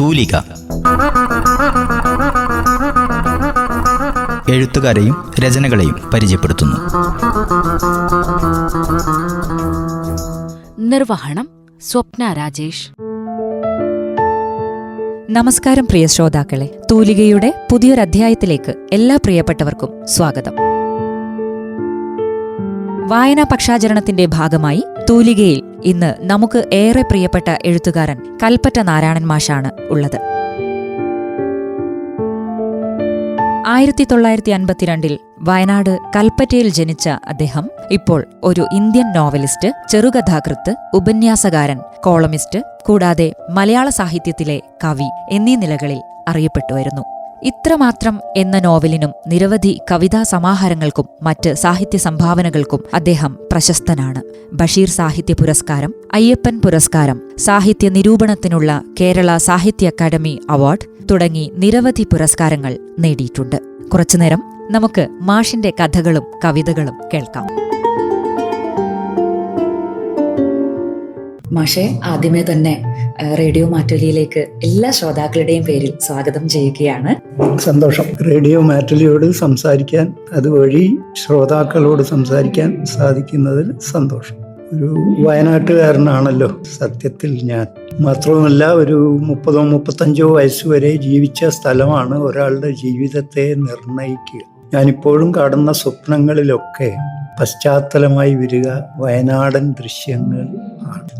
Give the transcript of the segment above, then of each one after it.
തൂലിക. എഴുത്തുകാരെയും രചനകളെയും പരിചയപ്പെടുത്തുന്നു. നിർവഹണം സ്വപ്ന രാജേഷ്. നമസ്കാരം പ്രിയ ശ്രോതാക്കളെ. തൂലികയുടെ പുതിയൊരധ്യായത്തിലേക്ക് എല്ലാ പ്രിയപ്പെട്ടവർക്കും സ്വാഗതം. വായനാ പക്ഷാചരണത്തിന്റെ ഭാഗമായി തൂലികയിൽ ഇന്ന് നമുക്ക് ഏറെ പ്രിയപ്പെട്ട എഴുത്തുകാരൻ കൽപ്പറ്റ നാരായണൻ മാഷാണ് ഉള്ളത്. ആയിരത്തി തൊള്ളായിരത്തി അൻപത്തിരണ്ടിൽ വയനാട് കൽപ്പറ്റയിൽ ജനിച്ച അദ്ദേഹം ഇപ്പോൾ ഒരു ഇന്ത്യൻ നോവലിസ്റ്റ് ചെറുകഥാകൃത്ത് ഉപന്യാസകാരൻ കോളമിസ്റ്റ് കൂടാതെ മലയാള സാഹിത്യത്തിലെ കവി എന്നീ നിലകളിൽ അറിയപ്പെട്ടു വരുന്നു ഇത്രമാത്രം എന്ന നോവലിനും നിരവധി കവിതാ സമാഹാരങ്ങൾക്കും മറ്റ് സാഹിത്യ സംഭാവനകൾക്കും അദ്ദേഹം പ്രശസ്തനാണ്. ബഷീർ സാഹിത്യ പുരസ്കാരം അയ്യപ്പൻ പുരസ്കാരം സാഹിത്യ നിരൂപണത്തിനുള്ള കേരള സാഹിത്യ അക്കാദമി അവാർഡ് തുടങ്ങി നിരവധി പുരസ്കാരങ്ങൾ നേടിയിട്ടുണ്ട്. കുറച്ചുനേരം നമുക്ക് മാഷിന്റെ കഥകളും കവിതകളും കേൾക്കാം. മാഷെ ആദ്യമേ തന്നെ റേഡിയോ മാറ്റൊലിയിലേക്ക് എല്ലാ ശ്രോതാക്കളുടെയും പേരിൽ സ്വാഗതം ചെയ്യുകയാണ്. സന്തോഷം. റേഡിയോ മാറ്റലിയോട് സംസാരിക്കാൻ അതുവഴി ശ്രോതാക്കളോട് സംസാരിക്കാൻ സാധിക്കുന്നതിൽ സന്തോഷം. ഒരു വയനാട്ടുകാരനാണല്ലോ സത്യത്തിൽ ഞാൻ. മാത്രവുമല്ല ഒരു മുപ്പതോ മുപ്പത്തഞ്ചോ വയസ്സുവരെ ജീവിച്ച സ്ഥലമാണ് ഒരാളുടെ ജീവിതത്തെ നിർണയിക്കുക. ഞാനിപ്പോഴും കാണുന്ന സ്വപ്നങ്ങളിലൊക്കെ പശ്ചാത്തലമായി വരിക വയനാടൻ ദൃശ്യങ്ങൾ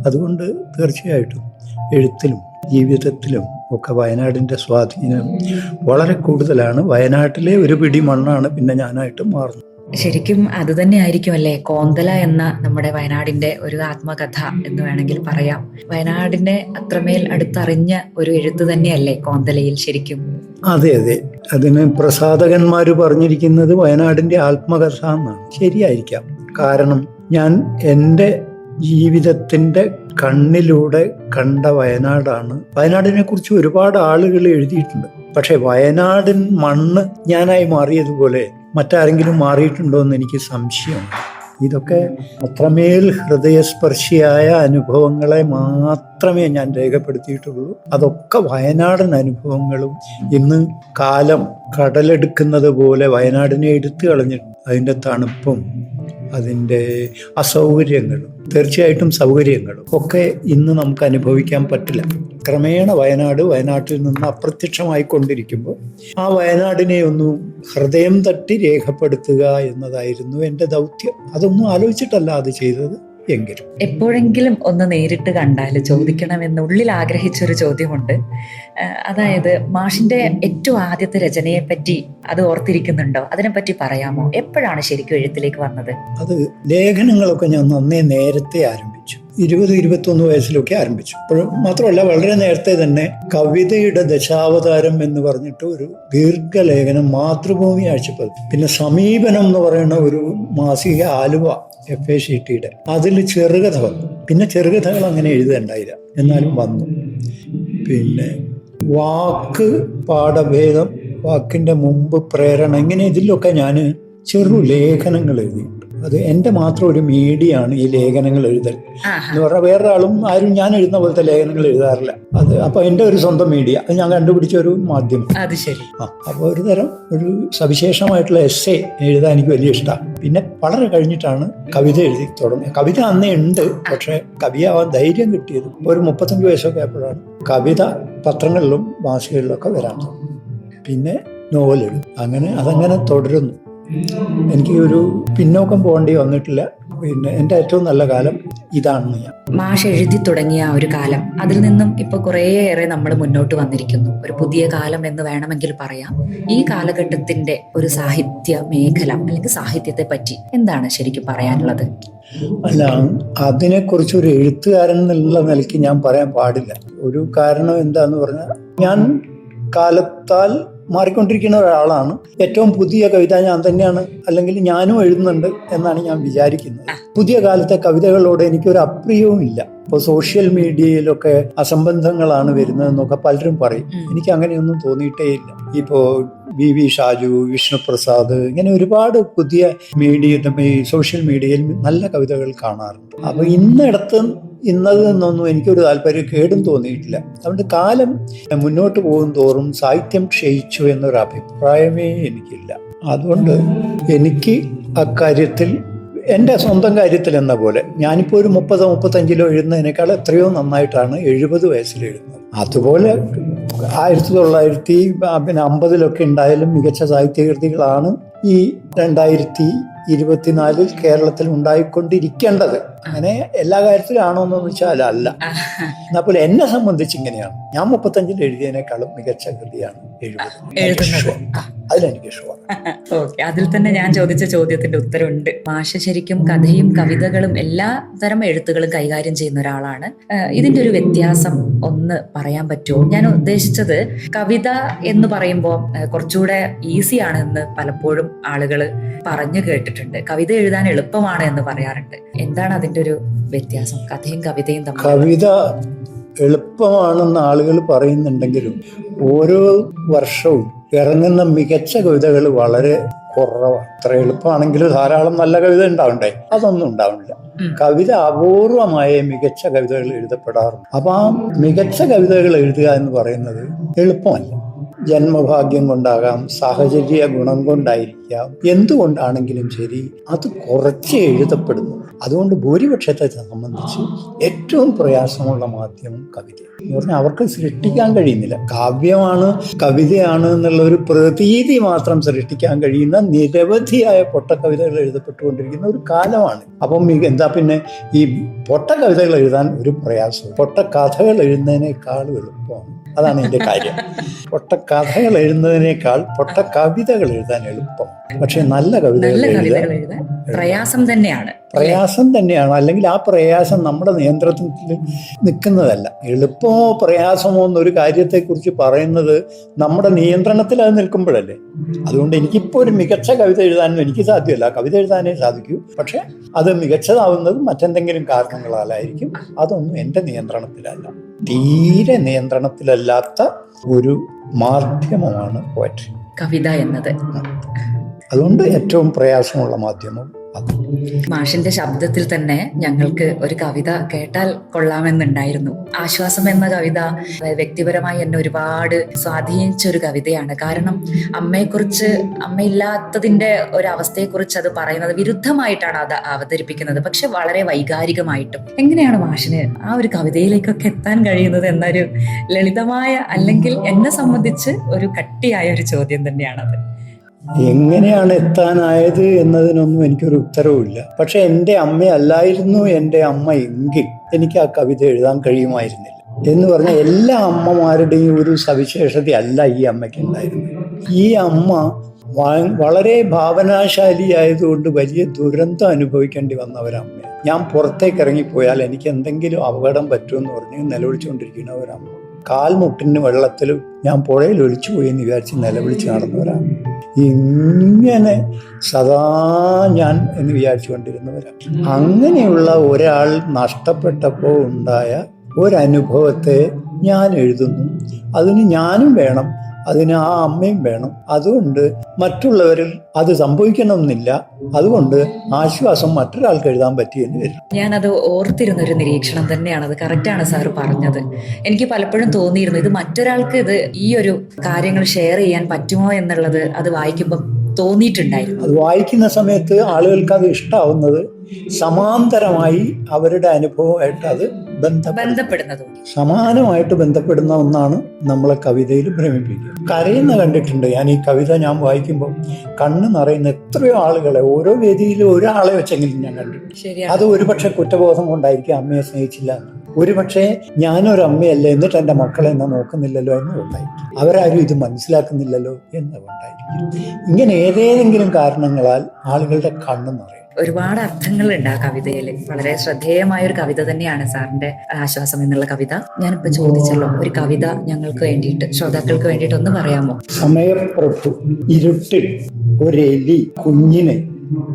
അതുകൊണ്ട് തീർച്ചയായിട്ടും എഴുത്തിലും ജീവിതത്തിലും ഒക്കെ വയനാടിന്റെ സ്വാധീനം വളരെ കൂടുതലാണ്. വയനാട്ടിലെ ഒരു പിടി മണ്ണാണ് പിന്നെ ഞാനായിട്ട് മാറുന്നത്. ശരിക്കും അത് തന്നെ ആയിരിക്കും അല്ലേ? കോന്തല എന്ന നമ്മുടെ വയനാടിന്റെ ഒരു ആത്മകഥ എന്ന് വേണമെങ്കിൽ പറയാം. വയനാടിനെ അത്രമേൽ അടുത്തറിഞ്ഞ ഒരു എഴുത്ത് തന്നെയല്ലേ കോന്തലയിൽ ശരിക്കും? അതെ അതെ. അതിന് പ്രസാധകന്മാർ പറഞ്ഞിരിക്കുന്നത് വയനാടിന്റെ ആത്മകഥ എന്നാണ്. ശരിയായിരിക്കാം. കാരണം ഞാൻ എന്റെ ജീവിതത്തിന്റെ കണ്ണിലൂടെ കണ്ട വയനാടാണ്. വയനാടിനെ കുറിച്ച് ഒരുപാട് ആളുകൾ എഴുതിയിട്ടുണ്ട്. പക്ഷെ വയനാടിൻ മണ്ണ് ഞാനായി മാറിയതുപോലെ മറ്റാരെങ്കിലും മാറിയിട്ടുണ്ടോ എന്ന് എനിക്ക് സംശയമാണ്. ഇതൊക്കെ അത്രമേൽ ഹൃദയസ്പർശിയായ അനുഭവങ്ങളെ മാത്രമേ ഞാൻ രേഖപ്പെടുത്തിയിട്ടുള്ളൂ. അതൊക്കെ വയനാടൻ അനുഭവങ്ങളും ഇന്ന് കാലം കടലെടുക്കുന്നത് പോലെ വയനാടിനെ എടുത്തു കളഞ്ഞിട്ടുണ്ട്. അതിന്റെ തണുപ്പും അതിന്റെ അസൗകര്യങ്ങളും തീർച്ചയായിട്ടും സൗകര്യങ്ങളും ഒക്കെ ഇന്ന് നമുക്ക് അനുഭവിക്കാൻ പറ്റില്ല. ക്രമേണ വയനാട് വയനാട്ടിൽ നിന്ന് അപ്രത്യക്ഷമായി കൊണ്ടിരിക്കുമ്പോൾ ആ വയനാടിനെ ഒന്ന് ഹൃദയം തട്ടി രേഖപ്പെടുത്തുക എന്നതായിരുന്നു എന്റെ ദൗത്യം. അതൊന്നും ആലോചിച്ചിട്ടല്ല അത് ചെയ്തത്. എങ്കിലും. എപ്പോഴെങ്കിലും ഒന്ന് നേരിട്ട് കണ്ടാൽ ചോദിക്കണമെന്ന് ഉള്ളിൽ ആഗ്രഹിച്ചൊരു ചോദ്യമുണ്ട്. അതായത് മാഷിന്റെ ഏറ്റവും ആദ്യത്തെ രചനയെ പറ്റി അത് ഓർത്തിരിക്കുന്നുണ്ടോ? അതിനെ പറ്റി പറയാമോ? എപ്പോഴാണ് ശരിക്കും എഴുത്തിലേക്ക് വന്നത്? അത് ലേഖനങ്ങളൊക്കെ ഞാൻ നന്നേ നേരത്തെ ആരംഭിച്ചു. ഇരുപത് ഇരുപത്തൊന്ന് വയസ്സിലൊക്കെ ആരംഭിച്ചു. അപ്പോഴും മാത്രമല്ല വളരെ നേരത്തെ തന്നെ കവിതയുടെ ദശാവതാരം എന്ന് പറഞ്ഞിട്ട് ഒരു ദീർഘലേഖനം മാതൃഭൂമി ആഴ്ചപ്പതിപ്പ്. പിന്നെ സമീപനം എന്ന് പറയുന്ന ഒരു മാസിക ആലുവ എഫ് എ ഷീറ്റിയുടെ അതിൽ ചെറുകഥ വന്നു. പിന്നെ ചെറുകഥകൾ അങ്ങനെ എഴുതേണ്ടായില്ല. എന്നാലും വന്നു. പിന്നെ വാക്ക് പാഠഭേദം വാക്കിന്റെ മുമ്പ് പ്രേരണ ഇങ്ങനെ ഇതിലൊക്കെ ഞാൻ ചെറു ലേഖനങ്ങൾ എഴുതിയിട്ടുണ്ട് അത് എന്റെ മാത്രം ഒരു മീഡിയാണ് ഈ ലേഖനങ്ങൾ എഴുതൽ. എന്ന് പറഞ്ഞാൽ വേറൊരാളും ആരും ഞാൻ എഴുതുന്ന പോലത്തെ ലേഖനങ്ങൾ എഴുതാറില്ല. അത് അപ്പൊ എന്റെ ഒരു സ്വന്തം മീഡിയ. അത് ഞാൻ കണ്ടുപിടിച്ച ഒരു മാധ്യമം. അത് ശരി. ആ അപ്പോൾ ഒരു തരം ഒരു സവിശേഷമായിട്ടുള്ള എസ് എ എഴുതാൻ എനിക്ക് വലിയ ഇഷ്ടമാണ്. പിന്നെ വളരെ കഴിഞ്ഞിട്ടാണ് കവിത എഴുതി തുടങ്ങിയത്. കവിത അന്നേ ഉണ്ട് പക്ഷെ കവിയാവാൻ ധൈര്യം കിട്ടിയത് ഒരു മുപ്പത്തഞ്ച് വയസ്സൊക്കെ ആയപ്പോഴാണ്. കവിത പത്രങ്ങളിലും മാസികകളിലൊക്കെ വരാൻ തുടങ്ങി. പിന്നെ നോവലും അങ്ങനെ അതങ്ങനെ തുടരുന്നു. എനിക്ക് ഒരു പിന്നോക്കം പോകേണ്ടി വന്നിട്ടില്ല. പിന്നെ എന്റെ ഏറ്റവും നല്ല കാലം ഇതാണെന്ന് ഞാൻ. മാഷ് എഴുതി തുടങ്ങിയ ഒരു കാലം അതിൽ നിന്നും ഇപ്പൊ കുറേയേറെ നമ്മൾ മുന്നോട്ട് വന്നിരിക്കുന്നു. ഒരു പുതിയ കാലം എന്ന് വേണമെങ്കിൽ പറയാം. ഈ കാലഘട്ടത്തിന്റെ ഒരു സാഹിത്യ മേഖല അല്ലെങ്കിൽ സാഹിത്യത്തെ പറ്റി എന്താണ് ശരിക്കും പറയാനുള്ളത്? അല്ല അതിനെക്കുറിച്ച് ഒരു എഴുത്തുകാരൻ എന്നുള്ള നിലയ്ക്ക് ഞാൻ പറയാൻ പാടില്ല. ഒരു കാരണം എന്താന്ന് പറഞ്ഞാൽ ഞാൻ കാലത്താൽ മാറിക്കൊണ്ടിരിക്കുന്ന ഒരാളാണ്. ഏറ്റവും പുതിയ കവിത ഞാൻ തന്നെയാണ് അല്ലെങ്കിൽ ഞാനും എഴുതുന്നുണ്ട് എന്നാണ് ഞാൻ വിചാരിക്കുന്നത്. പുതിയ കാലത്തെ കവിതകളോട് എനിക്കൊരു അപ്രിയവും ഇല്ല ഇപ്പോൾ സോഷ്യൽ മീഡിയയിലൊക്കെ അസംബന്ധങ്ങളാണ് വരുന്നതെന്നൊക്കെ പലരും പറയും. എനിക്ക് അങ്ങനെയൊന്നും തോന്നിയിട്ടേ ഇല്ല. ഇപ്പോൾ വി വി ഷാജു വിഷ്ണുപ്രസാദ് ഇങ്ങനെ ഒരുപാട് പുതിയ മീഡിയ ഈ സോഷ്യൽ മീഡിയയിൽ നല്ല കവിതകൾ കാണാറുണ്ട്. അപ്പൊ ഇന്നിടത്ത് ഇന്നത് നിന്നൊന്നും എനിക്കൊരു താല്പര്യം കേടും തോന്നിയിട്ടില്ല. അതുകൊണ്ട് കാലം മുന്നോട്ട് പോകും തോറും സാഹിത്യം ക്ഷയിച്ചു എന്നൊരു അഭിപ്രായമേ എനിക്കില്ല. അതുകൊണ്ട് എനിക്ക് അക്കാര്യത്തിൽ എന്റെ സ്വന്തം കാര്യത്തിൽ എന്ന പോലെ ഞാനിപ്പോൾ ഒരു മുപ്പത് മുപ്പത്തഞ്ചിലോ എഴുതുന്നതിനേക്കാൾ എത്രയോ നന്നായിട്ടാണ് എഴുപത് വയസ്സിൽ എഴുതുന്നത്. അതുപോലെ ആയിരത്തി തൊള്ളായിരത്തി പിന്നെ അമ്പതിലൊക്കെ ഉണ്ടായാലും മികച്ച സാഹിത്യകൃതികളാണ് ഈ രണ്ടായിരത്തി ഇരുപത്തിനാലിൽ കേരളത്തിൽ ഉണ്ടായിക്കൊണ്ടിരിക്കേണ്ടത്. അങ്ങനെ എല്ലാ കാര്യത്തിലാണോ എന്ന് വെച്ചാൽ അല്ല. എന്നാൽ പോലെ എന്നെ സംബന്ധിച്ച് ഇങ്ങനെയാണ്. ഞാൻ മുപ്പത്തഞ്ചിൽ എഴുതിയതിനേക്കാളും മികച്ച കൃതിയാണ് എഴുതുന്നത്. അതിലെനിക്ക് ഓക്കെ. അതിൽ തന്നെ ഞാൻ ചോദിച്ച ചോദ്യത്തിന്റെ ഉത്തരമുണ്ട്. ഭാഷ ശരിക്കും കഥയും കവിതകളും എല്ലാ തരം എഴുത്തുകളും കൈകാര്യം ചെയ്യുന്ന ഒരാളാണ്. ഇതിന്റെ ഒരു വ്യത്യാസം ഒന്ന് പറയാൻ പറ്റുമോ? ഞാൻ ഉദ്ദേശിച്ചത് കവിത എന്ന് പറയുമ്പോൾ കുറച്ചുകൂടെ ഈസിയാണെന്ന് പലപ്പോഴും ആളുകൾ പറഞ്ഞു കേട്ടിട്ടുണ്ട്. കവിത എഴുതാൻ എളുപ്പമാണ് എന്ന് പറയാറുണ്ട്. എന്താണ് അതിന്റെ ഒരു വ്യത്യാസം? കഥയും കവിതയും തമ്മിൽ കവിത എളുപ്പമാണെന്ന് ആളുകൾ പറയുന്നുണ്ടെങ്കിലും ഓരോ വർഷവും ഇറങ്ങുന്ന മികച്ച കവിതകൾ വളരെ കുറവാണ്. അത്ര എളുപ്പമാണെങ്കിലും ധാരാളം നല്ല കവിത ഉണ്ടാവണ്ടേ? അതൊന്നും ഉണ്ടാവില്ല ഉം. കവിത അപൂർവമായ മികച്ച കവിതകൾ എഴുതപ്പെടാറുണ്ട്. അപ്പൊ ആ മികച്ച കവിതകൾ എഴുതുക എന്ന് പറയുന്നത് എളുപ്പമല്ല. ജന്മഭാഗ്യം കൊണ്ടാകാം സാഹചര്യ ഗുണം കൊണ്ടായിരിക്കാം. എന്തുകൊണ്ടാണെങ്കിലും ശരി അത് കുറച്ച് എഴുതപ്പെടുന്നു. അതുകൊണ്ട് ഭൂരിപക്ഷത്തെ സംബന്ധിച്ച് ഏറ്റവും പ്രയാസമുള്ള മാധ്യമം കവിത. എന്ന് പറഞ്ഞാൽ അവർക്ക് സൃഷ്ടിക്കാൻ കഴിയുന്നില്ല. കാവ്യമാണ് കവിതയാണ് എന്നുള്ള ഒരു പ്രതീതി മാത്രം സൃഷ്ടിക്കാൻ കഴിയുന്ന നിരവധിയായ പൊട്ടക്കവിതകൾ എഴുതപ്പെട്ടുകൊണ്ടിരിക്കുന്ന ഒരു കാലമാണ്. അപ്പം എന്താ പിന്നെ ഈ പൊട്ട കവിതകൾ എഴുതാൻ ഒരു പ്രയാസം പൊട്ട കഥകൾ എഴുതുന്നതിനേക്കാൾ എളുപ്പമാണ് അതാണ് എന്റെ കാര്യം. പൊട്ട കഥകൾ എഴുതുന്നതിനേക്കാൾ പൊട്ട കവിതകൾ എഴുതാൻ എളുപ്പം പക്ഷെ നല്ല കവിതകൾ എഴുതാൻ പ്രയാസം തന്നെയാണ്. പ്രയാസം തന്നെയാണ്. അല്ലെങ്കിൽ ആ പ്രയാസം നമ്മുടെ നിയന്ത്രണത്തിൽ നിൽക്കുന്നതല്ല. എളുപ്പമോ പ്രയാസമോ എന്നൊരു കാര്യത്തെക്കുറിച്ച് പറയുന്നത് നമ്മുടെ നിയന്ത്രണത്തിൽ അത് നിൽക്കുമ്പോഴല്ലേ. അതുകൊണ്ട് എനിക്കിപ്പോൾ ഒരു മികച്ച കവിത എഴുതാനും എനിക്ക് സാധ്യമല്ല. കവിത എഴുതാനേ സാധിക്കൂ. പക്ഷേ അത് മികച്ചതാവുന്നത് മറ്റെന്തെങ്കിലും കാരണങ്ങളാലായിരിക്കും. അതൊന്നും എന്റെ നിയന്ത്രണത്തിലല്ല. തീരെ നിയന്ത്രണത്തിലല്ലാത്ത ഒരു മാധ്യമമാണ് പോയട്രി. കവിത എന്നത്. അതുകൊണ്ട് ഏറ്റവും പ്രയാസമുള്ള മാധ്യമം മാഷിന്റെ ശബ്ദത്തിൽ തന്നെ ഞങ്ങൾക്ക് ഒരു കവിത കേട്ടാൽ കൊള്ളാമെന്നുണ്ടായിരുന്നു. ആശ്വാസം എന്ന കവിത വ്യക്തിപരമായി എന്നെ ഒരുപാട് സ്വാധീനിച്ച ഒരു കവിതയാണ്. കാരണം അമ്മയെക്കുറിച്ച് അമ്മയില്ലാത്തതിന്റെ ഒരു അവസ്ഥയെക്കുറിച്ച് അത് പറയുന്നത് വിരുദ്ധമായിട്ടാണ് അത് അവതരിപ്പിക്കുന്നത്. പക്ഷെ വളരെ വൈകാരികമായിട്ടും. എങ്ങനെയാണ് മാഷിന് ആ ഒരു കവിതയിലേക്കൊക്കെ എത്താൻ കഴിയുന്നത് എന്നൊരു ലളിതമായ അല്ലെങ്കിൽ എന്നെ സംബന്ധിച്ച് ഒരു കട്ടിയായ ഒരു ചോദ്യം തന്നെയാണത്. എങ്ങനെയാണ് എത്താനായത് എന്നതിനൊന്നും എനിക്കൊരു ഉത്തരവുമില്ല. പക്ഷെ എന്റെ അമ്മയല്ലായിരുന്നു എന്റെ അമ്മ എങ്കിൽ എനിക്ക് ആ കവിത എഴുതാൻ കഴിയുമായിരുന്നില്ല. എന്ന് പറഞ്ഞാൽ എല്ലാ അമ്മമാരുടെയും ഒരു സവിശേഷതയല്ല ഈ അമ്മയ്ക്ക് ഉണ്ടായിരുന്നത്. ഈ അമ്മ വളരെ ഭാവനാശാലിയായതുകൊണ്ട് വലിയ ദുരന്തം അനുഭവിക്കേണ്ടി വന്ന ഒരമ്മ ഞാൻ പുറത്തേക്ക് ഇറങ്ങിപ്പോയാൽ എനിക്ക് എന്തെങ്കിലും അപകടം പറ്റുമെന്ന് പറഞ്ഞ് നിലവിളിച്ചുകൊണ്ടിരിക്കുന്ന ഒരമ്മ കാൽമുട്ടിന് വെള്ളത്തിൽ ഞാൻ പുഴയിൽ ഒലിച്ചു പോയി എന്ന് വിചാരിച്ച് നിലവിളിച്ച് നടന്നവരാണ് ഇങ്ങനെ സദാ ഞാൻ എന്ന് വിചാരിച്ചുകൊണ്ടിരുന്നവരാണ് അങ്ങനെയുള്ള ഒരാൾ നഷ്ടപ്പെട്ടപ്പോൾ ഉണ്ടായ ഒരനുഭവത്തെ ഞാൻ എഴുതുന്നു. അതിന് ഞാനും വേണം അതിന് ആ അമ്മയും വേണം. അതുകൊണ്ട് മറ്റുള്ളവരിൽ അത് സംഭവിക്കണമെന്നില്ല. അതുകൊണ്ട് ആശ്വാസം മറ്റൊരാൾക്ക് എഴുതാൻ പറ്റിയെന്ന് വരും. ഞാനത് ഓർത്തിരുന്ന ഒരു നിരീക്ഷണം തന്നെയാണ്. അത് കറക്റ്റാണ് സാർ പറഞ്ഞത്. എനിക്ക് പലപ്പോഴും തോന്നിയിരുന്നു ഇത് മറ്റൊരാൾക്ക് ഇത് ഈ ഒരു കാര്യങ്ങൾ ഷെയർ ചെയ്യാൻ പറ്റുമോ എന്നുള്ളത് അത് വായിക്കുമ്പോൾ തോന്നിയിട്ടുണ്ടായിരുന്നു. അത് വായിക്കുന്ന സമയത്ത് ആളുകൾക്ക് അത് ഇഷ്ടാവുന്നത് സമാന്തരമായി അവരുടെ അനുഭവമായിട്ട് അത് ബന്ധപ്പെടുന്നത്. സമാനമായിട്ട് ബന്ധപ്പെടുന്ന ഒന്നാണ് നമ്മളെ കവിതയിൽ ഭ്രമിപ്പിക്കുക. കരയുന്ന കണ്ടിട്ടുണ്ട്. ഞാൻ ഈ കവിത ഞാൻ വായിക്കുമ്പോൾ കണ്ണ് നിറയുന്ന എത്രയോ ആളുകളെ ഓരോ വേദിയിലും ഒരാളെ വെച്ചെങ്കിലും ഞാൻ കണ്ടു അത് ഒരുപക്ഷെ കുറ്റബോധം കൊണ്ടായിരിക്കും അമ്മയെ സ്നേഹിച്ചില്ല എന്ന്. ഒരുപക്ഷെ ഞാനൊരു അമ്മയല്ല എന്നിട്ട് എന്റെ മക്കളെ എന്നാ നോക്കുന്നില്ലല്ലോ എന്ന് ഉണ്ടായിരിക്കും അവരാരും ഇത് മനസ്സിലാക്കുന്നില്ലല്ലോ എന്ന് ഉണ്ടായിരിക്കും ഇങ്ങനെ ഏതേതെങ്കിലും കാരണങ്ങളാൽ ആളുകളുടെ കണ്ണ് നിറയും. ഒരുപാട് അർത്ഥങ്ങളുണ്ട് ആ കവിതയിൽ. വളരെ ശ്രദ്ധേയമായ ഒരു കവിത തന്നെയാണ് സാറിന്റെ ആശ്വാസം എന്നുള്ള കവിത. ഞാനിപ്പോ ചോദിച്ചല്ലോ ഒരു കവിത ഞങ്ങൾക്ക് വേണ്ടിയിട്ട് ശ്രോതാക്കൾക്ക് വേണ്ടിയിട്ട് ഒന്ന് പറയാമോ? സമയപ്രഭു ഇരുട്ടിൽ ഒരെലി കുഞ്ഞിനെ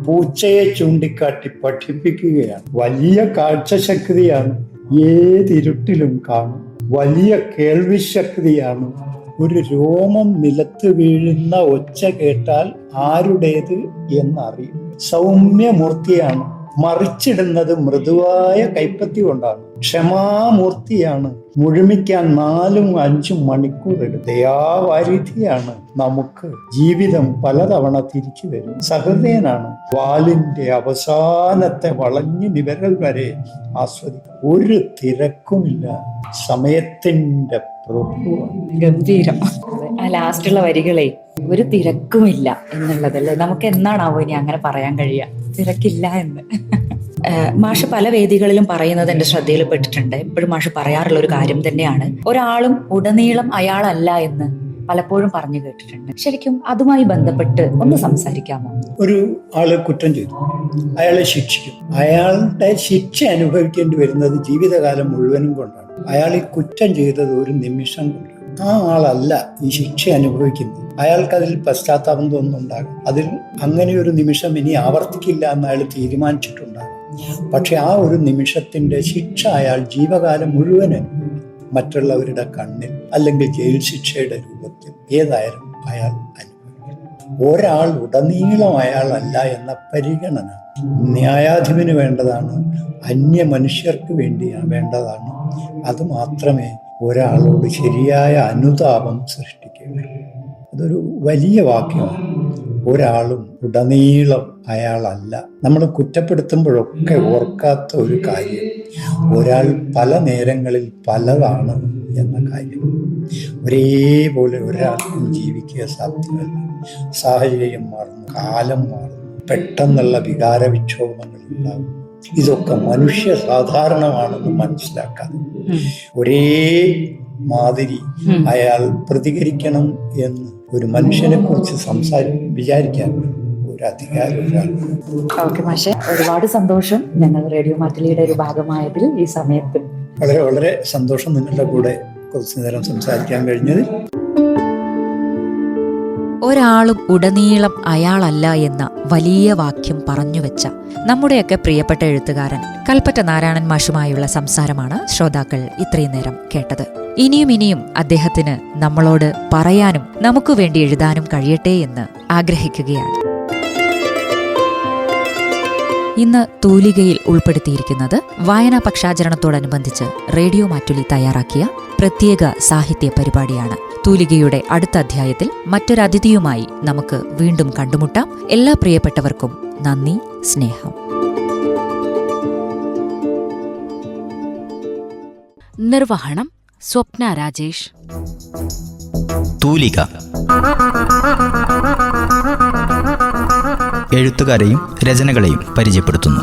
പൂച്ചയെ ചൂണ്ടിക്കാട്ടി പഠിപ്പിക്കുകയാണ്. വലിയ കാഴ്ചശക്തിയാണ് ഏതിരുട്ടിലും കാണും. വലിയ കേൾവിശക്തിയാണ് ഒരു രോമം നിലത്ത് വീഴുന്ന ഒച്ച കേട്ടാൽ ആരുടേത് എന്നറിയും. സൗമ്യമൂർത്തിയാണ് മറിച്ചിടുന്നത് മൃദുവായ കൈപ്പത്തി കൊണ്ടാണ്. ക്ഷമാമൂർത്തിയാണ്. മുഴുമിക്കാൻ നാലും അഞ്ചും മണിക്കൂർ ദയാവാരിധിയാണ് നമുക്ക് ജീവിതം പലതവണ തിരിച്ചു തരും. സഹൃദയനാണ്. വാലിന്റെ അവസാനത്തെ വളഞ്ഞു നിവരൽ വരെ ആസ്വദിക്കും. ഒരു തിരക്കുമില്ല. സമയത്തിന്റെ ഗംഭീരം. ആ ലാസ്റ്റുള്ള വരികളെ ഒരു തിരക്കുമില്ല എന്നുള്ളതല്ലേ? നമുക്ക് എന്നാണാവോ ഇനി അങ്ങനെ പറയാൻ കഴിയുക? തിരക്കില്ല എന്ന്. മാഷ് പല വേദികളിലും പറയുന്നത് എന്റെ ശ്രദ്ധയിൽ പെട്ടിട്ടുണ്ട്. എപ്പോഴും മാഷ് പറയാറുള്ള ഒരു കാര്യം തന്നെയാണ്. ഒരാളും ഉടനീളം അയാളല്ല എന്ന് പലപ്പോഴും പറഞ്ഞു കേട്ടിട്ടുണ്ട്. ശരിക്കും അതുമായി ബന്ധപ്പെട്ട് ഒന്ന് സംസാരിക്കാമോ? ഒരു ആൾ കുറ്റം ചെയ്തു. അയാളെ ശിക്ഷിക്കും. അയാളുടെ ശിക്ഷ അനുഭവിക്കേണ്ടി വരുന്നത് ജീവിതകാലം മുഴുവനും കൊണ്ടാണ്. അയാൾ ഈ കുറ്റം ചെയ്തത് ഒരു നിമിഷം കൊണ്ടാണ്. ആ ആളല്ല ഈ ശിക്ഷ അനുഭവിക്കുന്നത്. അയാൾക്ക് അതിൽ പശ്ചാത്താപം തോന്നുന്നുണ്ടാകും. അതിൽ അങ്ങനെ ഒരു നിമിഷം ഇനി ആവർത്തിക്കില്ല എന്ന് അയാൾ തീരുമാനിച്ചിട്ടുണ്ടാകും. പക്ഷെ ആ ഒരു നിമിഷത്തിന്റെ ശിക്ഷ അയാൾ ജീവകാലം മുഴുവൻ മറ്റുള്ളവരുടെ കണ്ണിൽ അല്ലെങ്കിൽ ജയിൽ ശിക്ഷയുടെ രൂപത്തിൽ ഏതായാലും അയാൾ അനുഭവിക്കും. ഒരാൾ ഉടനീളം അയാളല്ല എന്ന പരിഗണന ന്യായാധിപന് വേണ്ടതാണ്. അന്യ മനുഷ്യർക്ക് വേണ്ടി വേണ്ടതാണ്. അത് മാത്രമേ ഒരാളോട് ശരിയായ അനുതാപം സൃഷ്ടിക്കുക അതൊരു വലിയ വാക്യമാണ്. ഒരാളും ഉടനീളം അയാളല്ല. നമ്മൾ കുറ്റപ്പെടുത്തുമ്പോഴൊക്കെ ഓർക്കാത്ത ഒരു കാര്യം ഒരാൾ പല നേരങ്ങളിൽ പലതാണ് എന്ന കാര്യം. ഒരേപോലെ ഒരാൾക്കും ജീവിക്കുക സാധ്യമല്ല. സാഹചര്യം മാറുന്നു കാലം മാറുന്നു പെട്ടെന്നുള്ള വികാര വിക്ഷോഭങ്ങൾ ഉണ്ടാകുന്നു. ഇതൊക്കെ മനുഷ്യ സാധാരണമാണെന്ന് മനസ്സിലാക്കാതെ ഒരേ മാതിരി അയാൾ പ്രതികരിക്കണം എന്ന് ഒരു മനുഷ്യനെ കുറിച്ച് സംസാരി വിചാരിക്കാൻ ഓക്കെ മാഷെ. ഒരുപാട് സന്തോഷം. ഞങ്ങൾ റേഡിയോ മാറ്റിലിയുടെ ഒരു ഭാഗമായതിൽ ഈ സമയത്ത്. വളരെ വളരെ സന്തോഷം നിങ്ങളുടെ കൂടെ കുറച്ചു നേരം സംസാരിക്കാൻ കഴിഞ്ഞതിൽ. ഒരാളും ഉടനീളം അയാളല്ല എന്ന വലിയ വാക്യം പറഞ്ഞുവെച്ച നമ്മുടെയൊക്കെ പ്രിയപ്പെട്ട എഴുത്തുകാരൻ കൽപ്പറ്റ നാരായണൻ മാഷുമായുള്ള സംസാരമാണ് ശ്രോതാക്കൾ ഇത്രയും നേരം കേട്ടത്. ഇനിയും ഇനിയും അദ്ദേഹത്തിന് നമ്മളോട് പറയാനും നമുക്ക് വേണ്ടി എഴുതാനും കഴിയട്ടെ എന്ന് ആഗ്രഹിക്കുകയാണ്. ഇന്ന് തൂലികയിൽ ഉൾപ്പെടുത്തിയിരിക്കുന്നത് വായനാ പക്ഷാചരണത്തോടനുബന്ധിച്ച് റേഡിയോ മാറ്റുലി തയ്യാറാക്കിയ പ്രത്യേക സാഹിത്യ പരിപാടിയാണ് തൂലികയുടെ അടുത്ത അധ്യായത്തിൽ മറ്റൊരതിഥിയുമായി നമുക്ക് വീണ്ടും കണ്ടുമുട്ടാം. എല്ലാ പ്രിയപ്പെട്ടവർക്കും നന്ദി സ്നേഹം. നിർവഹണം സ്വപ്ന രാജേഷ്. തൂലിക. എഴുത്തുകാരെയും രചനകളെയും പരിചയപ്പെടുത്തുന്നു.